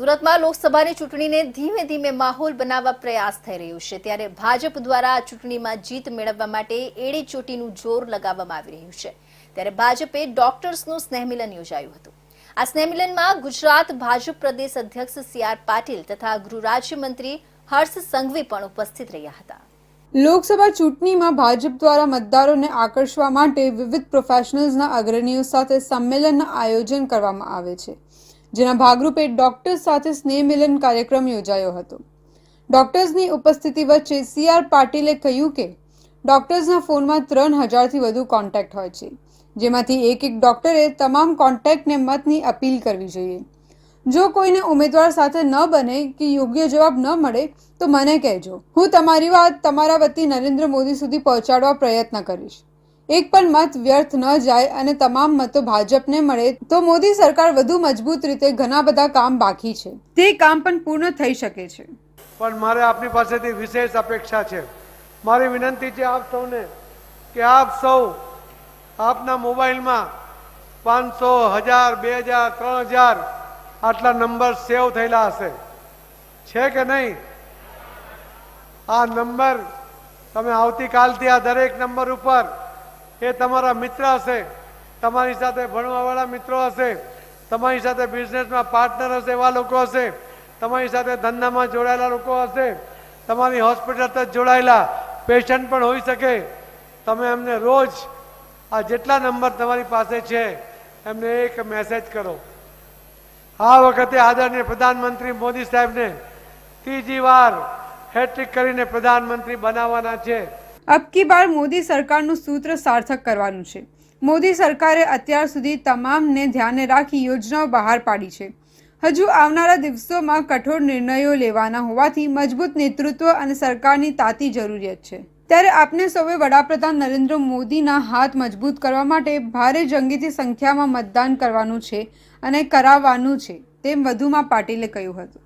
સુરતમાં લોકસભાની ચૂંટણીને ધીમે ધીમે માહોલ બનાવવા પ્રયાસ થઈ રહ્યો છે. ત્યારે ભાજપ દ્વારા આ ચૂંટણીમાં જીત મેળવવા માટે એડી ચોટીનું જોર લગાવવામાં આવી રહ્યું છે. ત્યારે ભાજપે ડોક્ટર્સનું સ્નેહમિલન યોજાયું હતું. આ સ્નેહમિલનમાં ગુજરાત ભાજપ પ્રદેશ અધ્યક્ષ સી આર પાટીલ તથા ગૃહ રાજ્યમંત્રી હર્ષ સંઘવી પણ ઉપસ્થિત રહ્યા હતા. લોકસભા ચૂંટણીમાં ભાજપ દ્વારા મતદારોને આકર્ષવા માટે વિવિધ પ્રોફેશનલ્સના અગ્રણીઓ સાથે સંમેલનનું આયોજન કરવામાં આવે છે. જેના ભાગરૂપે ડોક્ટર્સ સાથે સ્નેહ મિલન કાર્યક્રમ યોજાયો હતો. ડોક્ટર્સની ઉપસ્થિતિ વચ્ચે સી આર પાટીલે કહ્યું કે, ડોક્ટર્સના ફોનમાં ત્રણ હજારથી વધુ કોન્ટેક્ટ હોય છે, જેમાંથી એક એક ડોક્ટરે તમામ કોન્ટેક્ટને મતની અપીલ કરવી જોઈએ. જો કોઈને ઉમેદવાર સાથે ન બને કે યોગ્ય જવાબ ન મળે, તો મને કહેજો. હું તમારી વાત તમારા વતી નરેન્દ્ર મોદી સુધી પહોંચાડવા પ્રયત્ન કરીશ. એક પણ મત વ્યર્થ ન જાય અને તમામ મતો ભાજપને મળે, તો મોદી સરકાર વધુ મજબૂત રીતે ઘણા બધા કામ બાકી છે. તે કામ પણ પૂર્ણ થઈ શકે છે. પણ મારે આપની પાસેથી વિશેષ અપેક્ષા છે. મારી વિનંતી છે આપ સૌને કે આપ સૌ આપના મોબાઈલમાં પાંચસો, હજાર, બે હજાર, ત્રણ હજાર આટલા નંબર સેવ થયેલા હશે. છે કે નહીં? આ નંબર તમે આવતીકાલથી આ દરેક નંબર ઉપર એ તમારા મિત્ર હશે. તમારી સાથે ભણવાવાળા મિત્રો હશે. તમારી સાથે બિઝનેસમાં પાર્ટનર હશે એવા લોકો હશે. તમારી સાથે ધંધામાં જોડાયેલા લોકો હશે. તમારી હોસ્પિટલ સાથે જોડાયેલા પેશન્ટ પણ હોઈ શકે. તમે એમને રોજ આ જેટલા નંબર તમારી પાસે છે, એમને એક મેસેજ કરો. આ વખતે આદરણીય પ્રધાનમંત્રી મોદી સાહેબને ત્રીજી વાર હેટ્રિક કરીને પ્રધાનમંત્રી બનાવવાના છે. અબ કી બાર મોદી સરકારનું સૂત્ર સાર્થક કરવાનું છે. મોદી સરકારે અત્યાર સુધી તમામને ધ્યાને રાખી યોજનાઓ બહાર પાડી છે. હજુ આવનારા દિવસોમાં કઠોર નિર્ણયો લેવાના હોવાથી મજબૂત નેતૃત્વ અને સરકારની તાતી જરૂરિયાત છે. ત્યારે આપને સૌએ વડાપ્રધાન નરેન્દ્ર મોદીના હાથ મજબૂત કરવા માટે ભારે જંગીથી સંખ્યામાં મતદાન કરવાનું છે અને કરાવવાનું છે, તેમ વધુમાં પાટીલે કહ્યું હતું.